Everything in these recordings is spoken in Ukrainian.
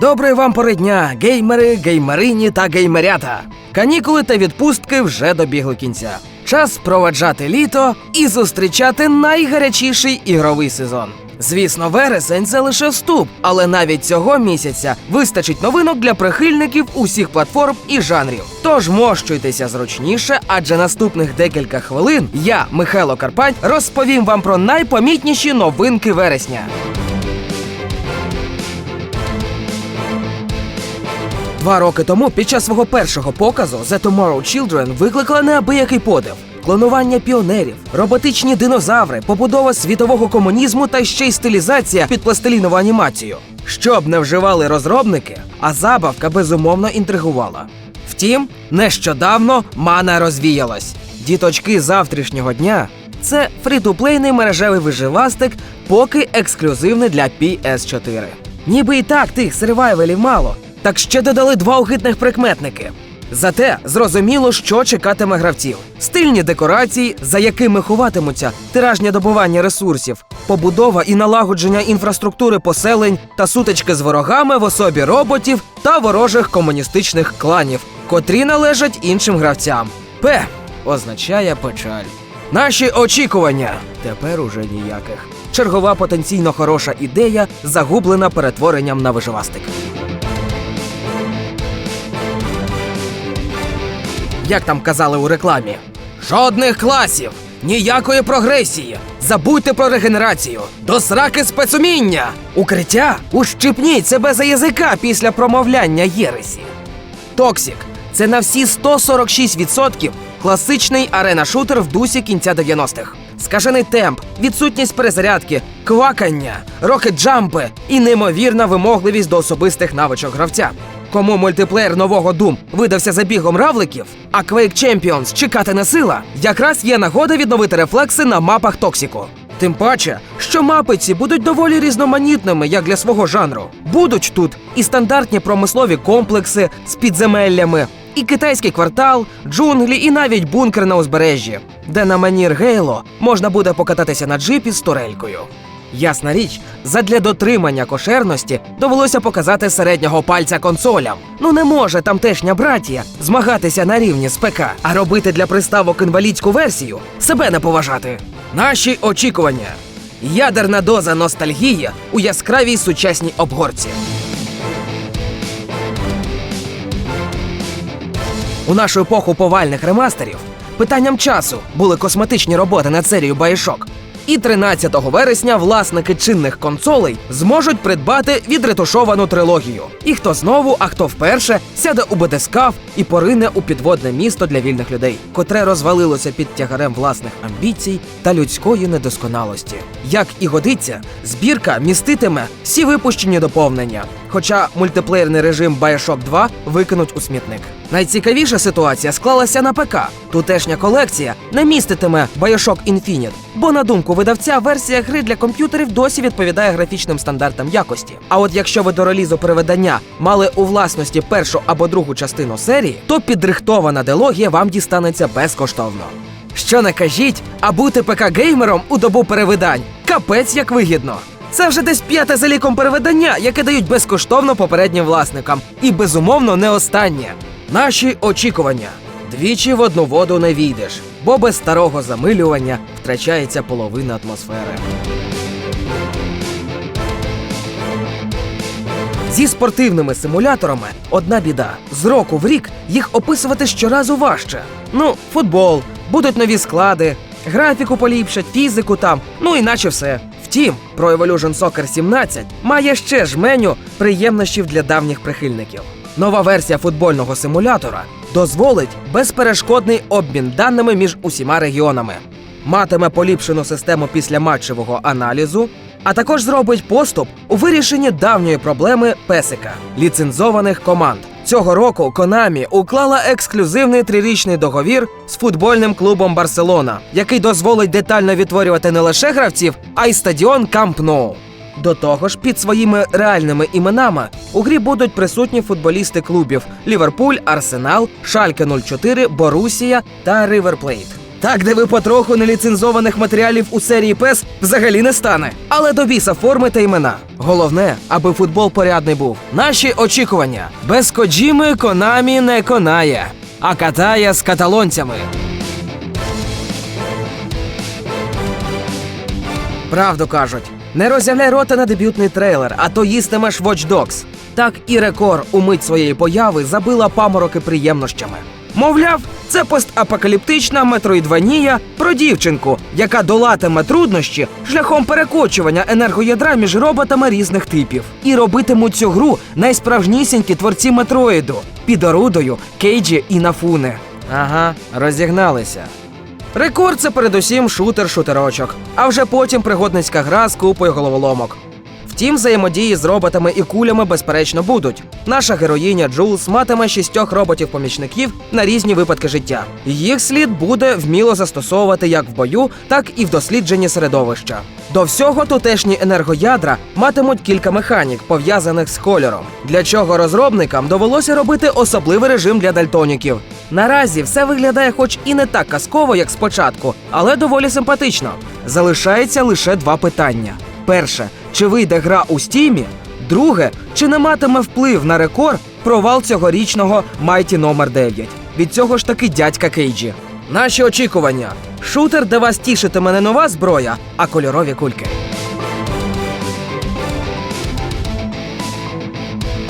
Доброї вам пори дня, геймери, геймерині та геймерята. Канікули та відпустки вже добігли кінця. Час проведжати літо і зустрічати найгарячіший ігровий сезон. Звісно, вересень це лише вступ, але навіть цього місяця вистачить новинок для прихильників усіх платформ і жанрів. Тож мощуйтеся зручніше, адже наступних декілька хвилин я, Михайло Карпань, розповім вам про найпомітніші новинки вересня. Два роки тому під час свого першого показу The Tomorrow Children викликала неабиякий подив. Клонування піонерів, роботичні динозаври, побудова світового комунізму та ще й стилізація під пластилінову анімацію. Щоб не вживали розробники, а забавка безумовно інтригувала. Втім, нещодавно мана розвіялась. Діточки завтрашнього дня це фрі-ту-плейний мережевий виживастик, поки ексклюзивний для PS4. Ніби і так тих сервайвелів мало, так ще додали два огидних прикметники. Зате зрозуміло, що чекатиме гравців: стильні декорації, за якими ховатимуться тиражнє добування ресурсів, побудова і налагодження інфраструктури поселень та сутички з ворогами в особі роботів та ворожих комуністичних кланів, котрі належать іншим гравцям. П означає печаль. Наші очікування тепер уже ніяких. Чергова потенційно хороша ідея загублена перетворенням на виживастик. Як там казали у рекламі? Жодних класів, ніякої прогресії. Забудьте про регенерацію. До сраки спецуміння. Укриття ущипніть себе за язика після промовляння Єресі. Токсік це на всі 146% класичний арена-шутер в дусі кінця 90-х. Скажений темп, відсутність перезарядки, квакання, рокет-джампи і неймовірна вимогливість до особистих навичок гравця. Кому мультиплеєр нового Doom видався забігом равликів, а Quake Champions чекати не сила, якраз є нагода відновити рефлекси на мапах Токсіку. Тим паче, що мапи ці будуть доволі різноманітними, як для свого жанру. Будуть тут і стандартні промислові комплекси з підземеллями, і китайський квартал, джунглі, і навіть бункер на узбережжі, де на манір Гейло можна буде покататися на джипі з турелькою. Ясна річ, задля дотримання кошерності довелося показати середнього пальця консолям. Ну не може тамтешня братія змагатися на рівні з ПК, а робити для приставок інвалідську версію себе не поважати. Наші очікування. Ядерна доза ностальгії у яскравій сучасній обгорці. У нашу епоху повальних ремастерів питанням часу були косметичні роботи над серією Bioshock. І 13 вересня власники чинних консолей зможуть придбати відретушовану трилогію. І хто знову, а хто вперше сяде у батискаф і порине у підводне місто для вільних людей, котре розвалилося під тягарем власних амбіцій та людської недосконалості. Як і годиться, збірка міститиме всі випущені доповнення. Хоча мультиплеєрний режим Bioshock 2 викинуть у смітник. Найцікавіша ситуація склалася на ПК. Тутешня колекція не міститиме Bioshock Infinite, бо на думку видавця, версія гри для комп'ютерів досі відповідає графічним стандартам якості. А от якщо ви до релізу переведення мали у власності першу або другу частину серії, то підрихтована дилогія вам дістанеться безкоштовно. Що не кажіть, а бути ПК-геймером у добу перевидань капець як вигідно. Це вже десь п'яте за ліком переведення, яке дають безкоштовно попереднім власникам. І безумовно не останнє. Наші очікування. Двічі в одну воду не війдеш, бо без старого замилювання втрачається половина атмосфери. Зі спортивними симуляторами одна біда. З року в рік їх описувати щоразу важче. Ну, футбол, будуть нові склади, графіку поліпшать, фізику там, ну і наче все. Втім, Pro Evolution Soccer 17 має ще жменю приємнощів для давніх прихильників. Нова версія футбольного симулятора дозволить безперешкодний обмін даними між усіма регіонами, матиме поліпшену систему післяматчевого аналізу, а також зробить поступ у вирішенні давньої проблеми песика ліцензованих команд. Цього року Konami уклала ексклюзивний трирічний договір з футбольним клубом Барселона, який дозволить детально відтворювати не лише гравців, а й стадіон Камп Ноу. До того ж, під своїми реальними іменами у грі будуть присутні футболісти клубів Ліверпуль, Арсенал, Шальке 04, Борусія та Ривер Плейт. Так, де ви потроху неліцензованих матеріалів у серії PES взагалі не стане. Але до біса форми та імена. Головне, аби футбол порядний був. Наші очікування. Без Коджіми Конамі не конає, а катає з каталонцями. Правду кажуть, не роззявляй рота на дебютний трейлер, а то їстимеш Watch Dogs. Так і рекор у мить своєї появи забила памороки приємнощами. Мовляв, це постапокаліптична метроїдванія про дівчинку, яка долатиме труднощі шляхом перекочування енергоядра між роботами різних типів. І робитимуть цю гру найсправжнісінькі творці метроїду під орудою Кейджі і Нафуне. Ага, розігналися. Рекорд це передусім шутер-шутерочок, а вже потім пригодницька гра з купою головоломок. Втім, взаємодії з роботами і кулями безперечно будуть. Наша героїня Джулс матиме шістьох роботів-помічників на різні випадки життя. Їх слід буде вміло застосовувати як в бою, так і в дослідженні середовища. До всього тутешні енергоядра матимуть кілька механік, пов'язаних з кольором, для чого розробникам довелося робити особливий режим для дальтоніків. Наразі все виглядає, хоч і не так казково, як спочатку, але доволі симпатично. Залишається лише два питання: перше, чи вийде гра у стімі? Друге, чи не матиме вплив на рекорд провал цьогорічного Майті номер 9 Від цього ж таки дядька Кейджі. Наші очікування: шутер, де вас тішитиме не нова зброя, а кольорові кульки.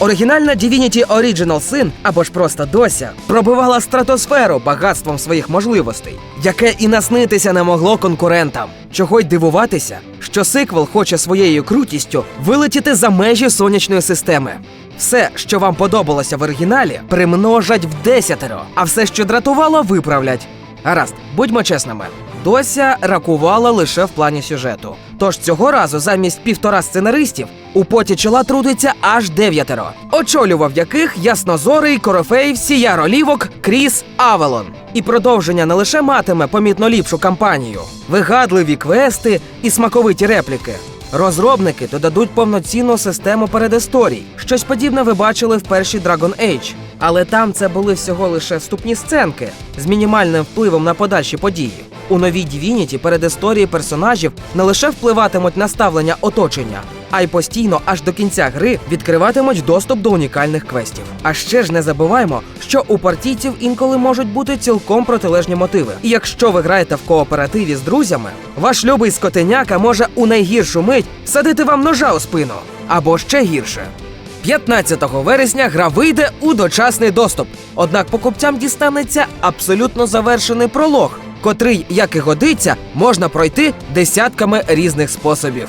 Оригінальна Divinity Original Sin, або ж просто Дося, пробивала стратосферу багатством своїх можливостей, яке і наснитися не могло конкурентам. Чого й дивуватися, що сиквел хоче своєю крутістю вилетіти за межі сонячної системи. Все, що вам подобалося в оригіналі, примножать в десятеро, а все, що дратувало, виправлять. Гаразд, будьмо чесними. Дося ракувала лише в плані сюжету. Тож цього разу замість півтора сценаристів у поті чола трудиться аж дев'ятеро, очолював яких яснозорий корифей всія ролівок Кріс Авелон. І продовження не лише матиме помітно ліпшу кампанію, вигадливі квести і смаковиті репліки. Розробники додадуть повноцінну систему передісторій. Щось подібне ви бачили в першій Dragon Age. Але там це були всього лише вступні сценки з мінімальним впливом на подальші події. У новій Divinity передісторії персонажів не лише впливатимуть на ставлення оточення, а й постійно аж до кінця гри відкриватимуть доступ до унікальних квестів. А ще ж не забуваймо, що у партійців інколи можуть бути цілком протилежні мотиви. І якщо ви граєте в кооперативі з друзями, ваш любий скотеняка може у найгіршу мить садити вам ножа у спину або ще гірше. 15 вересня гра вийде у дочасний доступ. Однак покупцям дістанеться абсолютно завершений пролог, котрий, як і годиться, можна пройти десятками різних способів.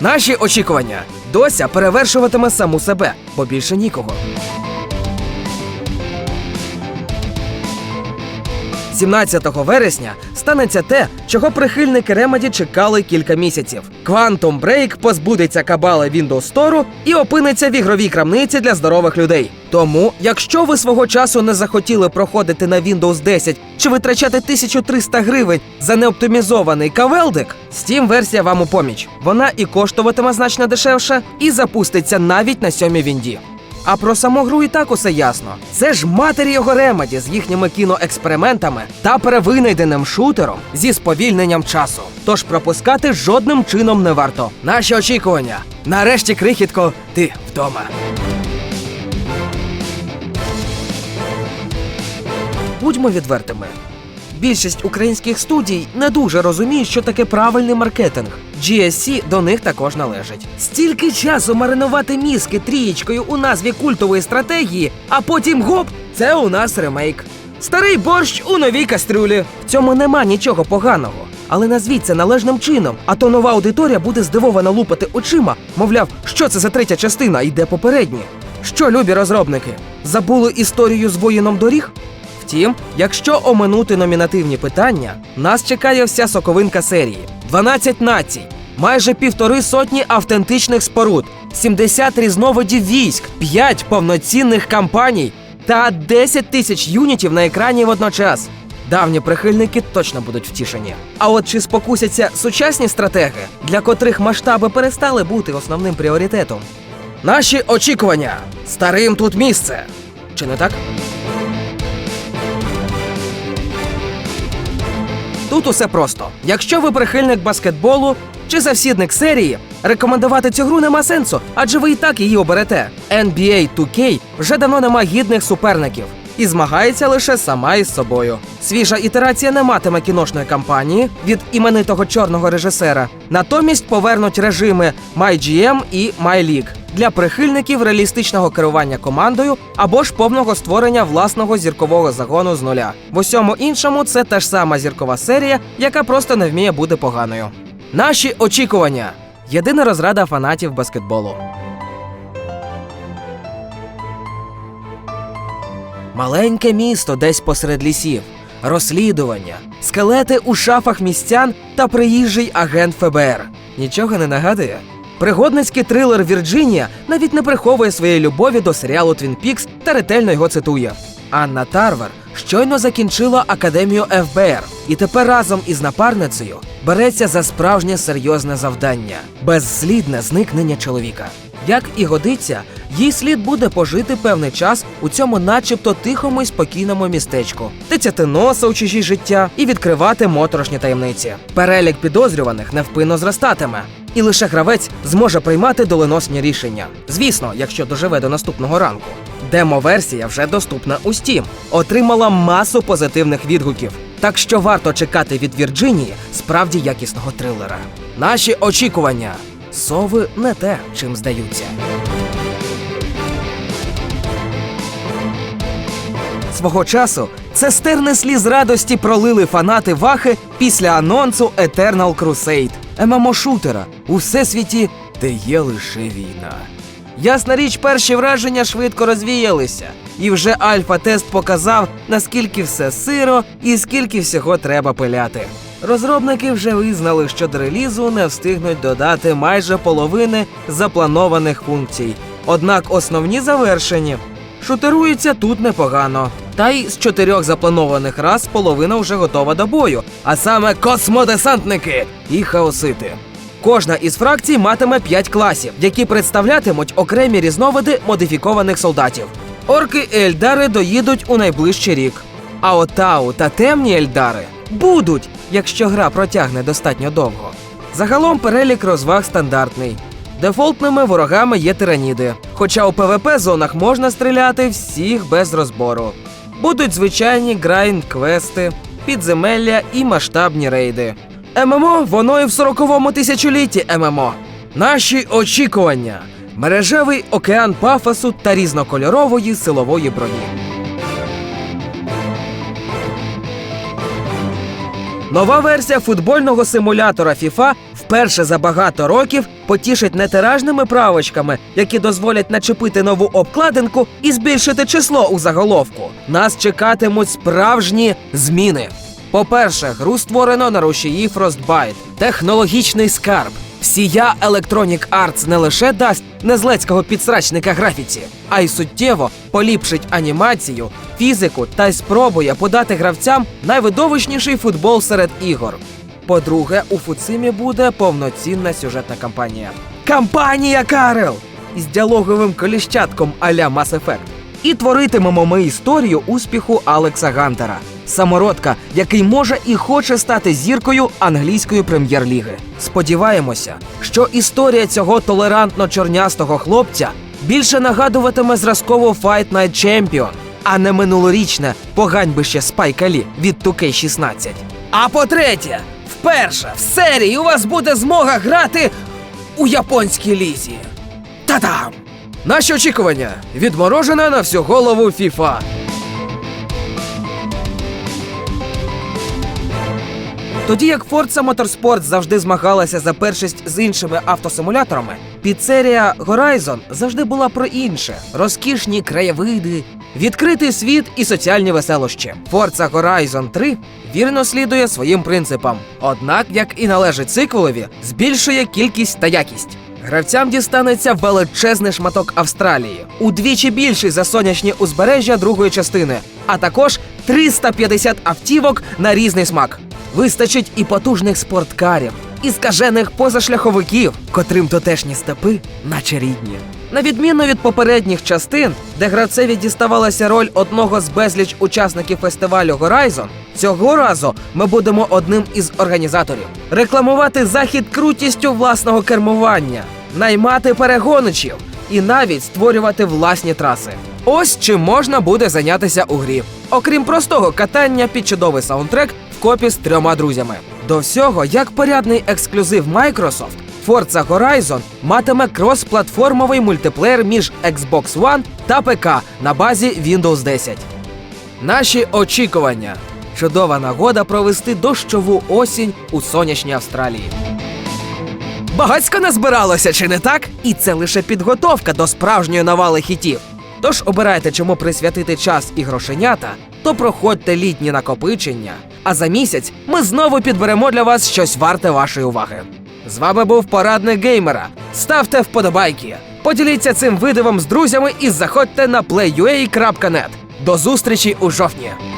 Наші очікування дося перевершуватиме саму себе, бо більше нікого. 17 вересня станеться те, чого прихильники Remedy чекали кілька місяців. Quantum Break позбудеться кабали Windows Store і опиниться в ігровій крамниці для здорових людей. Тому, якщо ви свого часу не захотіли проходити на Windows 10 чи витрачати 1300 гривень за неоптимізований кавелдик, Steam версія вам у поміч. Вона і коштуватиме значно дешевше, і запуститься навіть на сьомій Вінді. А про саму гру і так усе ясно. Це ж матері його ремеді з їхніми кіноекспериментами та перевинайденим шутером зі сповільненням часу. Тож пропускати жодним чином не варто. Наші очікування. Нарешті, крихітко, ти вдома. Будьмо відвертими. Більшість українських студій не дуже розуміють, що таке правильний маркетинг. GSC до них також належить. Стільки часу маринувати мізки трієчкою у назві культової стратегії, а потім гоп, це у нас ремейк. Старий борщ у новій кастрюлі. В цьому нема нічого поганого. Але назвіть це належним чином, а то нова аудиторія буде здивовано лупати очима, мовляв, що це за третя частина, і де попередні. Що, любі розробники, забули історію з воїном доріг? Втім, якщо оминути номінативні питання, нас чекає вся соковинка серії: 12 націй, майже півтори сотні автентичних споруд, 70 різновидів військ, 5 повноцінних кампаній та 10 тисяч юнітів на екрані водночас. Давні прихильники точно будуть втішені. А от чи спокусяться сучасні стратеги, для котрих масштаби перестали бути основним пріоритетом? Наші очікування старим тут місце. Чи не так? Тут усе просто. Якщо ви прихильник баскетболу чи завсідник серії, рекомендувати цю гру нема сенсу, адже ви і так її оберете. NBA 2K вже давно нема гідних суперників і змагається лише сама із собою. Свіжа ітерація не матиме кіношної кампанії від іменитого чорного режисера. Натомість повернуть режими MyGM і MyLeague для прихильників реалістичного керування командою або ж повного створення власного зіркового загону з нуля. В усьому іншому це та ж сама зіркова серія, яка просто не вміє бути поганою. Наші очікування. Єдина розрада фанатів баскетболу. Маленьке місто десь посеред лісів, розслідування, скелети у шафах містян та приїжджий агент ФБР. Нічого не нагадує. Пригодницький трилер Вірджинія навіть не приховує своєї любові до серіалу Твін Пікс та ретельно його цитує. Анна Тарвер щойно закінчила академію ФБР і тепер разом із напарницею береться за справжнє серйозне завдання безслідне зникнення чоловіка. Як і годиться, їй слід буде пожити певний час у цьому, начебто, тихому і спокійному містечку, тицяти носа у чужі життя і відкривати моторошні таємниці. Перелік підозрюваних невпинно зростатиме, і лише гравець зможе приймати доленосні рішення. Звісно, якщо доживе до наступного ранку. Демо-версія вже доступна у Steam, отримала масу позитивних відгуків. Так що варто чекати від Вірджинії справді якісного трилера. Наші очікування. Сови не те, чим здаються. Свого часу цистерни сліз радості пролили фанати Вахи після анонсу Eternal Crusade, ММО-шутера у всесвіті, де є лише війна. Ясна річ, перші враження швидко розвіялися, і вже альфа-тест показав, наскільки все сиро і скільки всього треба пиляти. Розробники вже визнали, що до релізу не встигнуть додати майже половини запланованих функцій. Однак основні завершені. Шутерується тут непогано. Та й з чотирьох запланованих раз половина вже готова до бою, а саме космодесантники і хаосити. Кожна із фракцій матиме 5 класів, які представлятимуть окремі різновиди модифікованих солдатів. Орки і Ельдари доїдуть у найближчий рік. А от Тау та темні Ельдари будуть, якщо гра протягне достатньо довго. Загалом перелік розваг стандартний. Дефолтними ворогами є тираніди, хоча у ПВП зонах можна стріляти всіх без розбору. Будуть звичайні грайнд-квести, підземелля і масштабні рейди. ММО воно і в 40-му тисячолітті ММО. Наші очікування: мережевий океан пафосу та різнокольорової силової броні. Нова версія футбольного симулятора FIFA вперше за багато років потішить не тиражними правочками, які дозволять начепити нову обкладинку і збільшити число у заголовку. Нас чекатимуть справжні зміни. По-перше, гру створено на рушії Frostbite, технологічний скарб. Всія Electronic Arts не лише дасть незлецького підсрачника графіці, а й суттєво поліпшить анімацію, фізику та й спробує подати гравцям найвидовищніший футбол серед ігор. По-друге, у Фуцимі буде повноцінна сюжетна кампанія. Кампанія Карел! Із діалоговим коліщатком а-ля Mass Effect. І творитимемо ми історію успіху Алекса Гантера, самородка, який може і хоче стати зіркою англійської прем'єр-ліги. Сподіваємося, що історія цього толерантно чорнястого хлопця більше нагадуватиме зразково Fight Night Champion, а не минулорічне поганьбище Спайка Лі від 2K16. А по-третє, вперше в серії у вас буде змога грати у японській лізі. Та-дам! Наші очікування відморожена на всю голову FIFA. Тоді як Forza Motorsport завжди змагалася за першість з іншими автосимуляторами, піцерія Horizon завжди була про інше: розкішні краєвиди, відкритий світ і соціальні веселощі. Forza Horizon 3 вірно слідує своїм принципам. Однак, як і належить циквелові, збільшує кількість та якість. Гравцям дістанеться величезний шматок Австралії, удвічі більший за сонячні узбережжя другої частини, а також 350 автівок на різний смак. Вистачить і потужних спорткарів, і скажених позашляховиків, котрим тотешні степи, наче рідні. На відміну від попередніх частин, де гравцеві діставалася роль одного з безліч учасників фестивалю Horizon, цього разу ми будемо одним із організаторів. Рекламувати захід крутістю власного кермування, наймати перегоничів і навіть створювати власні траси. Ось чим можна буде зайнятися у грі, окрім простого катання під чудовий саундтрек копі з трьома друзями. До всього, як порядний ексклюзив Microsoft, Forza Horizon матиме крос-платформовий мультиплеєр між Xbox One та ПК на базі Windows 10. Наші очікування. Чудова нагода провести дощову осінь у сонячній Австралії. Багацько назбиралося, чи не так? І це лише підготовка до справжньої навали хітів. Тож обирайте, чому присвятити час і грошенята, то проходьте літні накопичення. А за місяць ми знову підберемо для вас щось варте вашої уваги. З вами був порадник геймера. Ставте вподобайки, поділіться цим видивом з друзями і заходьте на playua.net. До зустрічі у жовтні!